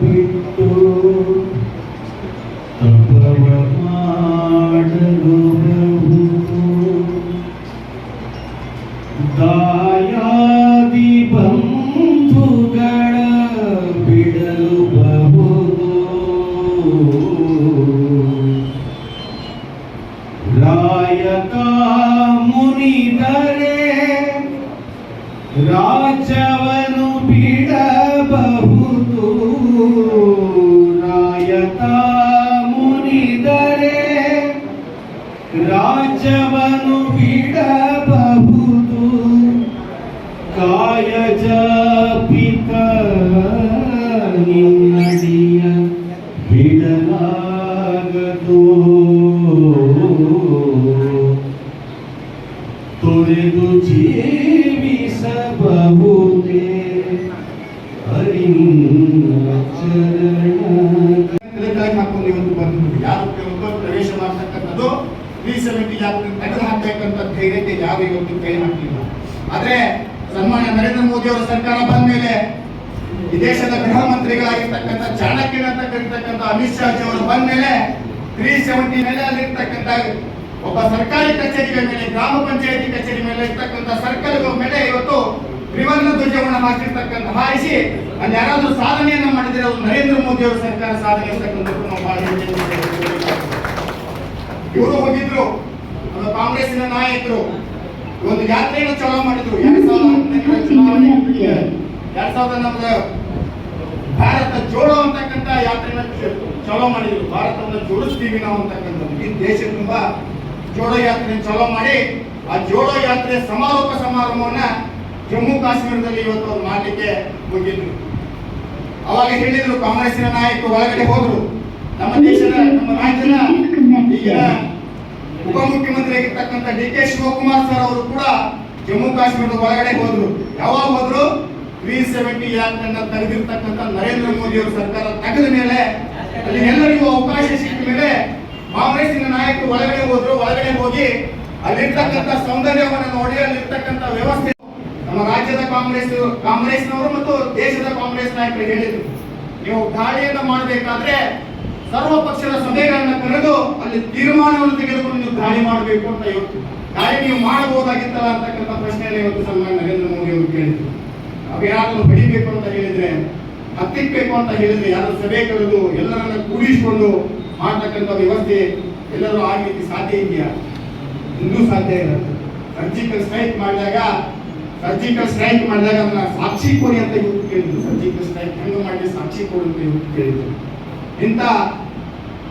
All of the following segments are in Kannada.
പിട്ടു ರಾಜ್ಯವನ್ನು ಬಿಡಬಹುದು ಕಾಯಜ ಪಿತ ನಿನ್ನಡಿಯ ಬಿಡಲಾಗದು ತೊರೆದು ಜೀವಿಸಬಹುದೇ ಹರಿನ್ನ ಚರಣ ತಲೆಗಾಗಿ ಹಾಕೊಂಡು ಇವತ್ತು ಬಂದಿದ್ರು ಯಾರು ಇವತ್ತು ಪ್ರವೇಶ ಮಾಡ್ತಕ್ಕಂಥದ್ದು ತ್ರೀ ಜಾತಿ ತೆಗೆದು ಹಾಕ್ಬೇಕಂತ ಧೈರ್ಯಕ್ಕೆ ಯಾರು ಇವತ್ತು ಕೈ ಹಾಕಲಿಲ್ಲ ಆದ್ರೆ ಸನ್ಮಾನ್ಯ ನರೇಂದ್ರ ಮೋದಿ ಅವರ ಸರ್ಕಾರ ಬಂದ ಮೇಲೆ ಈ ದೇಶದ ಗೃಹ ಮಂತ್ರಿಗಳಾಗಿರ್ತಕ್ಕಂಥ ಚಾಣಕ್ಯನ ಅಂತ ಕರೀತಕ್ಕಂಥ ಅಮಿತ್ ಶಾ ಜಿ ಅವರು ಬಂದ ಮೇಲೆ ತ್ರೀ ಸೆವೆಂಟಿ ಮೇಲೆ ಅಲ್ಲಿರ್ತಕ್ಕಂಥ ಒಬ್ಬ ಸರ್ಕಾರಿ ಕಚೇರಿಗಳ ಮೇಲೆ, ಗ್ರಾಮ ಪಂಚಾಯತಿ ಕಚೇರಿ ಮೇಲೆ ಇರ್ತಕ್ಕಂಥ ಸರ್ಕಲ್ಗಳ ಮೇಲೆ ಇವತ್ತು ತ್ರಿವರ್ಣ ಧ್ವಜವನ್ನು ಹಾಕಿರ್ತಕ್ಕಂಥ ಹಾರಿಸಿ ಅಲ್ಲಿ ಯಾರಾದರೂ ಸಾಧನೆಯನ್ನು ಮಾಡಿದರೆ ಅದು ನರೇಂದ್ರ ಮೋದಿ ಅವರ ಸರ್ಕಾರ ಸಾಧನೆ ಇರ್ತಕ್ಕಂಥದ್ದು ನಾವು ಬಹಳ. ಇವರು ಹೋಗಿದ್ರು. ನಮ್ಮ ಕಾಂಗ್ರೆಸ್ಸಿನ ನಾಯಕರು. ಒಂದು ಯಾತ್ರೆಯನ್ನು ಚಾಲೂ ಮಾಡಿದ್ರು. ಎರಡ್ ಸಾವಿರದ ಹದಿನೆಂಟರ ಚುನಾವಣೆ ಎರಡ್ ಸಾವಿರದ ನಮ್ದ ಭಾರತ ಜೋಡೋ ಅಂತಕ್ಕಂತ ಯಾತ್ರೆನ ಚಾಲೂ ಮಾಡಿದ್ರು. ಭಾರತವನ್ನು ಜೋಡಿಸ್ತೀವಿ ನಾವು ಅಂತಕ್ಕಂಥದ್ದು. ಈ ದೇಶ ತುಂಬಾ ಜೋಡೋ ಯಾತ್ರೆ ಚಾಲೂ ಮಾಡಿ, ಆ ಜೋಡೋ ಯಾತ್ರೆ ಸಮಾರೋಪ ಸಮಾರಂಭವನ್ನ ಜಮ್ಮು ಕಾಶ್ಮೀರದಲ್ಲಿ ಇವತ್ತು ಅವ್ರು ಮಾಡ್ಲಿಕ್ಕೆ ಹೋಗಿದ್ರು. ಅವಾಗ ಹೇಳಿದ್ರು ಕಾಂಗ್ರೆಸ್ಸಿನ ನಾಯಕರು ಒಳಗಡೆ ಹೋದ್ರು. ನಮ್ಮ ದೇಶದ, ನಮ್ಮ ರಾಜ್ಯದ ಈಗಿನ ಉಪಮುಖ್ಯಮಂತ್ರಿ ಆಗಿರ್ತಕ್ಕಂಥ ಡಿ ಕೆ ಶಿವಕುಮಾರ್ ಸರ್ ಅವರು ಕೂಡ ಜಮ್ಮು ಕಾಶ್ಮೀರದ ಒಳಗಡೆ ಹೋದ್ರು. ಯಾವಾಗ ಹೋದ್ರು? ತ್ರೀ ಸೆವೆಂಟಿ ಯಾತ್ರೆಯನ್ನ ತೆಗೆದಿರ್ತಕ್ಕಂಥ ನರೇಂದ್ರ ಮೋದಿ ಅವರ ಸರ್ಕಾರ ತೆಗೆದ ಮೇಲೆ ಅಲ್ಲಿ ಎಲ್ಲರಿಗೂ ಅವಕಾಶ ಸಿಕ್ಕ ಮೇಲೆ ಕಾಂಗ್ರೆಸ್ಸಿನ ನಾಯಕರು ಒಳಗಡೆ ಹೋದ್ರು. ಒಳಗಡೆ ಹೋಗಿ ಅಲ್ಲಿರ್ತಕ್ಕಂಥ ಸೌಂದರ್ಯವನ್ನು ನೋಡಿ, ಅಲ್ಲಿರ್ತಕ್ಕಂಥ ವ್ಯವಸ್ಥೆ ನಮ್ಮ ರಾಜ್ಯದ ಕಾಂಗ್ರೆಸ್, ಕಾಂಗ್ರೆಸ್ನವರು ಮತ್ತು ದೇಶದ ಕಾಂಗ್ರೆಸ್ ನಾಯಕರು ಹೇಳಿದ್ರು. ನೀವು ಗಾಳಿಯನ್ನ ಮಾಡಬೇಕಾದ್ರೆ ಸರ್ವ ಪಕ್ಷದ ಸಭೆಗಳನ್ನ ಕರೆದು ಅಲ್ಲಿ ತೀರ್ಮಾನವನ್ನು ತೆಗೆದುಕೊಂಡು ನೀವು ದಾಳಿ ಮಾಡಬೇಕು ಅಂತ ಇವತ್ತು ದಾಳಿ ನೀವು ಮಾಡಬಹುದಾಗಿತ್ತಲ್ಲ ಅಂತಕ್ಕಂಥ ಪ್ರಶ್ನೆಯಲ್ಲಿ ಇವತ್ತು ಸನ್ಮಾನ್ಯ ನರೇಂದ್ರ ಮೋದಿ ಅವರು ಕೇಳಿದ್ರು. ಅವೇನಾದ್ರೂ ಬಡಿಬೇಕು ಅಂತ ಹೇಳಿದ್ರೆ, ಹತ್ತಿಕ್ಬೇಕು ಅಂತ ಹೇಳಿದ್ರೆ ಯಾರು ಸಭೆ ಕರೆದು ಎಲ್ಲರನ್ನ ಕೂಡಿಸಿಕೊಂಡು ಮಾಡ್ತಕ್ಕಂಥ ವ್ಯವಸ್ಥೆ ಎಲ್ಲರೂ ಆಗ್ಲಿಕ್ಕೆ ಸಾಧ್ಯ ಇದೆಯಾ? ಇನ್ನೂ ಸಾಧ್ಯ ಇಲ್ಲ. ಸರ್ಜಿಕಲ್ ಸ್ಟ್ರೈಕ್ ಮಾಡಿದಾಗ, ಸರ್ಜಿಕಲ್ ಸ್ಟ್ರೈಕ್ ಮಾಡಿದಾಗ ಅದನ್ನ ಸಾಕ್ಷಿ ಕೊಡಿ ಅಂತ ಇವತ್ತು ಕೇಳಿದ್ರು. ಸರ್ಜಿಕಲ್ ಸ್ಟ್ರೈಕ್ ಹೆಂಗ ಮಾಡಿ ಸಾಕ್ಷಿ ಕೋರಿ ಅಂತ ಇವತ್ತು ಕೇಳಿದ್ರು. ಇಂಥ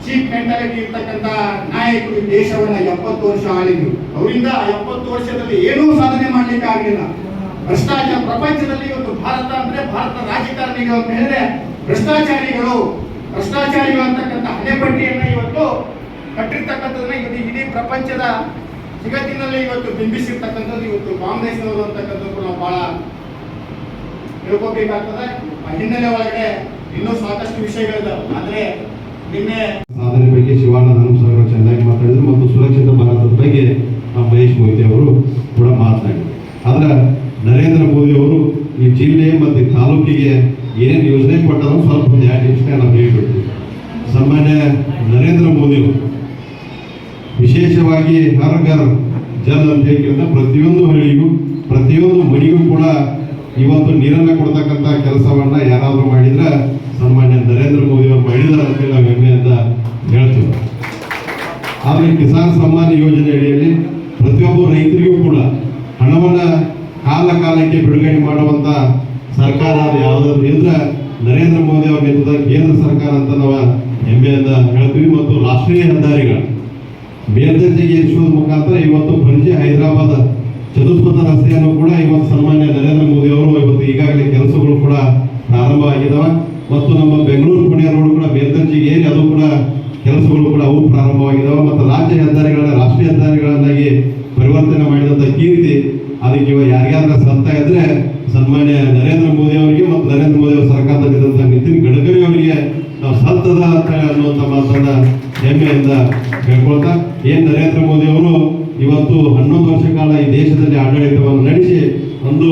ಚೀಪ್ ಮೆಂಟಾಲಿಟಿ ಇರ್ತಕ್ಕಂಥ ನಾಯಕರು ದೇಶವನ್ನ ಎಪ್ಪತ್ತು ವರ್ಷ ಆಳಿದ್ರು. ಅವರಿಂದ ಎಪ್ಪತ್ತು ವರ್ಷದಲ್ಲಿ ಏನೂ ಸಾಧನೆ ಮಾಡ್ಲಿಕ್ಕೆ ಆಗಲಿಲ್ಲ. ಭ್ರಷ್ಟಾಚಾರ, ಪ್ರಪಂಚದಲ್ಲಿ ಇವತ್ತು ಭಾರತ ಅಂದ್ರೆ ಭಾರತ ರಾಜಕಾರಣಿಗಳು ಅಂತ ಹೇಳಿದ್ರೆ ಭ್ರಷ್ಟಾಚಾರಿಗಳು ಭ್ರಷ್ಟಾಚಾರಿಗಳು ಅಂತಕ್ಕಂಥ ಹಣೆಪಟ್ಟಿಯನ್ನ ಇವತ್ತು ಕಟ್ಟಿರ್ತಕ್ಕಂಥದ್ದನ್ನ ಇವತ್ತು ಇಡೀ ಪ್ರಪಂಚದ ಜಗತ್ತಿನಲ್ಲಿ ಇವತ್ತು ಬಿಂಬಿಸಿರ್ತಕ್ಕಂಥದ್ದು ಇವತ್ತು ಕಾಂಗ್ರೆಸ್ನವರು ಅಂತಕ್ಕಂಥದ್ದು ನಾವು ಬಹಳ ತಿಳ್ಕೋಬೇಕಾಗ್ತದೆ. ಆ ಹಿನ್ನೆಲೆ ಒಳಗಡೆ ಇನ್ನೂ ಸಾಕಷ್ಟು ವಿಷಯಗಳಿದಾವೆ. ಆದ್ರೆ ನಿನ್ನೆ ಸಾಧನೆ ಬಗ್ಗೆ ಶಿವಾನಂದ ಹನುಮಸಾಗರ ಚೆನ್ನಾಗಿ ಮಾತಾಡಿದ್ರು ಮತ್ತು ಸುರಕ್ಷಿತ ಭಾರತದ ಬಗ್ಗೆ ಮಹೇಶ್ ಮೊಯ್ತಿ ಅವರು ಕೂಡ ಮಾತನಾಡಿದರು. ಆದ್ರೆ ನರೇಂದ್ರ ಮೋದಿ ಅವರು ಈ ಜಿಲ್ಲೆ ಮತ್ತು ತಾಲೂಕಿಗೆ ಏನು ಯೋಜನೆ ಕೊಟ್ಟಾರೋ ಸ್ವಲ್ಪ ಒಂದು ನಾವು ಹೇಳಿಬಿಡ್ತೀವಿ ಸಾಮಾನ್ಯ ನರೇಂದ್ರ ಮೋದಿ ವಿಶೇಷವಾಗಿ ಹರ್ ಘರ್ ಜಲ್ ಅಂತ ಹೇಳಿದ್ರೆ ಪ್ರತಿಯೊಂದು ಹಳ್ಳಿಗೂ, ಪ್ರತಿಯೊಂದು ಮನೆಗೂ ಕೂಡ ಇವತ್ತು ನೀರನ್ನ ಕೊಡ್ತಕ್ಕಂಥ ಕೆಲಸವನ್ನ ಯಾರಾದರೂ ಮಾಡಿದ್ರೆ ಸನ್ಮಾನ್ಯ ನರೇಂದ್ರ ಮೋದಿ ಅವರು ಮಾಡಿದಾರೆ ಅಂತೇಳಿ ನಾವು ಹೆಮ್ಮೆಯಿಂದ ಹೇಳ್ತೀವಿ. ಆದರೆ ಕಿಸಾನ್ ಸಮ್ಮಾನ್ ಯೋಜನೆ ಅಡಿಯಲ್ಲಿ ಪ್ರತಿಯೊಬ್ಬ ರೈತರಿಗೂ ಕೂಡ ಹಣವನ್ನ ಕಾಲ ಕಾಲಕ್ಕೆ ಬಿಡುಗಡೆ ಮಾಡುವಂತ ಸರ್ಕಾರ ಯಾವುದಾದ್ರು ಇದ್ರೆ ನರೇಂದ್ರ ಮೋದಿ ಅವರ ನೇತೃತ್ವದ ಕೇಂದ್ರ ಸರ್ಕಾರ ಅಂತ ನಾವು ಅಂತ ಹೇಳ್ತೀವಿ ಮತ್ತು ರಾಷ್ಟ್ರೀಯ ಹೆದ್ದಾರಿಗಳು. ಮೇಲ್ದರ್ಜೆಗೆ ಏರಿಸುವ ಮುಖಾಂತರ ಇವತ್ತು ಪಂಜೆ ಹೈದರಾಬಾದ್ ಚತುಷ್ಪಥ ರಸ್ತೆಯನ್ನು ಕೂಡ ಇವತ್ತು ಸನ್ಮಾನ್ಯ ಅವರು ಇವತ್ತು ಈಗಾಗಲೇ ಕೆಲಸಗಳು ಕೂಡ ಪ್ರಾರಂಭ ಆಗಿದಾವೆ. ಮತ್ತು ನಮ್ಮ ಬೆಂಗಳೂರು ಪುಣೆ ರೋಡ್ ಕೂಡ ಮೇಲ್ದರ್ಜೆಗೆ ಏನು ಅದು ಕೂಡ ಕೆಲಸಗಳು ಕೂಡ ಅವು ಪ್ರಾರಂಭವಾಗಿದ್ದಾವೆ ಮತ್ತು ರಾಜ್ಯ ಹೆದ್ದಾರಿಗಳನ್ನ, ರಾಷ್ಟ್ರೀಯ ಹೆದ್ದಾರಿಗಳನ್ನಾಗಿ ಪರಿವರ್ತನೆ ಮಾಡಿದಂಥ ಕೀರ್ತಿ ಅದಕ್ಕೆ ಇವಾಗ ಯಾರಿಗಾದ್ರೂ ಸಂತ ಇದ್ರೆ ಸನ್ಮಾನ್ಯ ನರೇಂದ್ರ ಮೋದಿ ಅವರಿಗೆ ಮತ್ತು ನರೇಂದ್ರ ಮೋದಿ ಅವರ ಸರ್ಕಾರದಲ್ಲಿದ್ದಂಥ ನಿತಿನ್ ಗಡ್ಕರಿ ಅವರಿಗೆ ನಾವು ಸತ್ತದ ಅನ್ನುವಂಥ ಮಾತನ್ನ ಹೆಮ್ಮೆಯಿಂದ ಹೇಳ್ಕೊಳ್ತಾ ಏನು ನರೇಂದ್ರ ಮೋದಿ ಅವರು ಇವತ್ತು ಹನ್ನೊಂದು ವರ್ಷ ಕಾಲ ಈ ದೇಶದಲ್ಲಿ ಆಡಳಿತವನ್ನು ನಡೆಸಿ ಒಂದು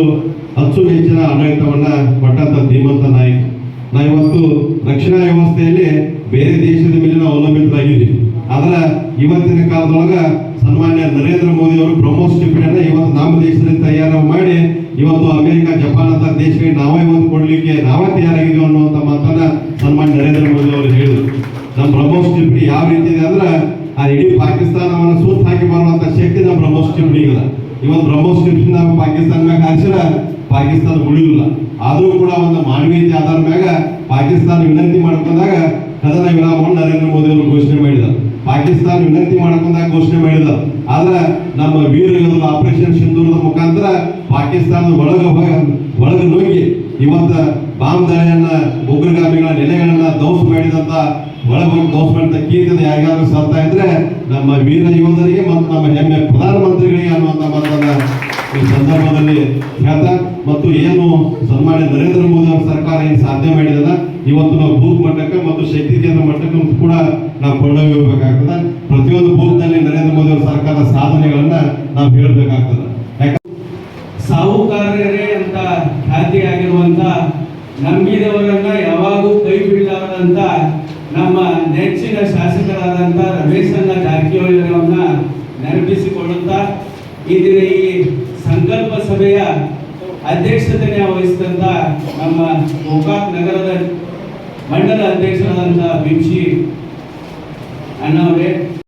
ಅಚ್ಚು ಹೆಚ್ಚಿನ ಆಡಳಿತವನ್ನ ಕೊಟ್ಟಂತ ಧೀಮಂತ ನಾಯಕ. ನಾವಿವತ್ತು ರಕ್ಷಣಾ ವ್ಯವಸ್ಥೆಯಲ್ಲಿ ಬೇರೆ ದೇಶದ ಮೇಲೆ ನಾವು ಅವಲಂಬಿತರಾಗಿದ್ದೀವಿ. ಆದ್ರೆ ಇವತ್ತಿನ ಕಾಲದೊಳಗ ಸನ್ಮಾನ್ಯ ನರೇಂದ್ರ ಮೋದಿ ಅವರು ಬ್ರಹ್ಮೋಸ್ ಟಿಪ್ಪಣಿಯನ್ನ ಇವತ್ತು ನಮ್ಮ ದೇಶದಲ್ಲಿ ತಯಾರು ಮಾಡಿ ಇವತ್ತು ಅಮೆರಿಕ, ಜಪಾನ್ ಅಂತ ದೇಶಗಳಿಗೆ ನಾವೇ ಇವತ್ತು ಕೊಡ್ಲಿಕ್ಕೆ ನಾವೇ ತಯಾರಾಗಿದ್ದೀವಿ ಅನ್ನುವಂಥ ಮಾತನ್ನ ಸನ್ಮಾನ್ಯ ನರೇಂದ್ರ ಮೋದಿ ಅವರು ಹೇಳಿದರು. ನಮ್ಮ ಬ್ರಹ್ಮೋಸ್ ಟಿಪ್ಪಣಿ ಯಾವ ರೀತಿ ಇದೆ ಅಂದ್ರೆ ಆ ಇಡೀ ಪಾಕಿಸ್ತಾನವನ್ನು ಸೂತ್ ಹಾಕಿ ಬರುವಂತ ಶಕ್ತಿ ನಮ್ಮ ಬ್ರಹ್ಮೋಸ್ ಟಿಪ್ಪಣಿ ಇವತ್ತು ಬ್ರಹ್ಮೋಸ್ ಟಿಪ್ಪಣಿ ನಾವು ಪಾಕಿಸ್ತಾನ ಹಾರಿಸಿದ್ರೆ ಪಾಕಿಸ್ತಾನ ಉಳಿಯುವುದಿಲ್ಲ. ಆದರೂ ಕೂಡ ಒಂದು ಮಾನವೀಯತೆ ಆಧಾರದ ಮ್ಯಾಗ ಪಾಕಿಸ್ತಾನ ವಿನಂತಿ ಮಾಡ್ಕೊಂಡಾಗ ಕದನ ವಿರಾಮವನ್ನು ನರೇಂದ್ರ ಮೋದಿ ಅವರು ಘೋಷಣೆ ಮಾಡಿದ ಪಾಕಿಸ್ತಾನ ವಿನಂತಿ ಮಾಡ್ಕೊಂಡಾಗ ಘೋಷಣೆ ಮಾಡಿದ ಆದ್ರೆ ನಮ್ಮ ವೀರ ಯೋಧರು ಆಪರೇಷನ್ ಸಿಂಧೂರದ ಮುಖಾಂತರ ಪಾಕಿಸ್ತಾನದ ಒಳಗ ಒಳಗ ನುಗ್ಗಿ ಇವತ್ತ ಬಾಂಬ್ ದಾಳಿಯನ್ನ, ಉಗ್ರಗಾಮಿಗಳ ನೆಲೆಗಳನ್ನ ಧ್ವಂಸ ಮಾಡಿದಂತ ಒಳಗೊಂಡು ಧ್ವಂಸ ಮಾಡಿದ ಕೀರ್ತಿದ ಯಾರಿಗಾದ್ರೂ ಸತ್ತಾ ಇದ್ರೆ ನಮ್ಮ ವೀರ ಯೋಧರಿಗೆ ಮತ್ತು ನಮ್ಮ ಹೆಮ್ಮೆ ಪ್ರಧಾನಮಂತ್ರಿಗಳಿಗೆ ಅನ್ನುವಂತ ಮಾತನ್ನ ಈ ಸಂದರ್ಭದಲ್ಲಿ ಹೇಳ್ತಾ ಮತ್ತು ಏನು ಸನ್ಮಾನ್ಯ ನರೇಂದ್ರ ಮೋದಿ ಅವರ ಸರ್ಕಾರ ಏನು ಸಾಧನೆ ಮಾಡಿದ ಇವತ್ತು ನಾವು ಬೂತ್ ಮಟ್ಟಕ್ಕೆ ಮತ್ತು ಶಕ್ತಿ ಕೇಂದ್ರ ಮಟ್ಟಕ್ಕೆ ಕೂಡ ನಾವು ಕೊಂಡೊಯ್ಯಬೇಕಾಗ್ತದೆ. ಪ್ರತಿಯೊಂದು ಬೂತ್ನಲ್ಲಿ ನರೇಂದ್ರ ಮೋದಿ ಅವರ ಸರ್ಕಾರದ ಸಾಧನೆಗಳನ್ನ ನಾವು ಹೇಳಬೇಕಾಗ್ತದೆ. ಯಾಕಂದ್ರೆ ಸಾಹುಕಾರರೇ ಅಂತ ಖ್ಯಾತಿಯಾಗಿರುವಂತ ನಂಬಿದವರನ್ನ ಯಾವಾಗೂ ಕೈ ಬಿಡಲಾರದಂತ ನಮ್ಮ ನೆಚ್ಚಿನ ಶಾಸಕರಾದಂತ ರಮೇಶ್ ಜಾರಕಿಹೊಳಿ ಅವರನ್ನ ನೆನಪಿಸಿಕೊಳ್ಳುತ್ತಾ ಈ ದಿನ ಈ ಸಂಕಲ್ಪ ಸಭೆಯ ಅಧ್ಯಕ್ಷತೆಯ ವಹಿಸಿದಂತ ನಮ್ಮ ಗೋಕಾಕ್ ನಗರದ ಮಂಡಲ ಅಧ್ಯಕ್ಷರಾದಂಥ ಬಿಂಶಿ ಅಣ್ಣವರೇ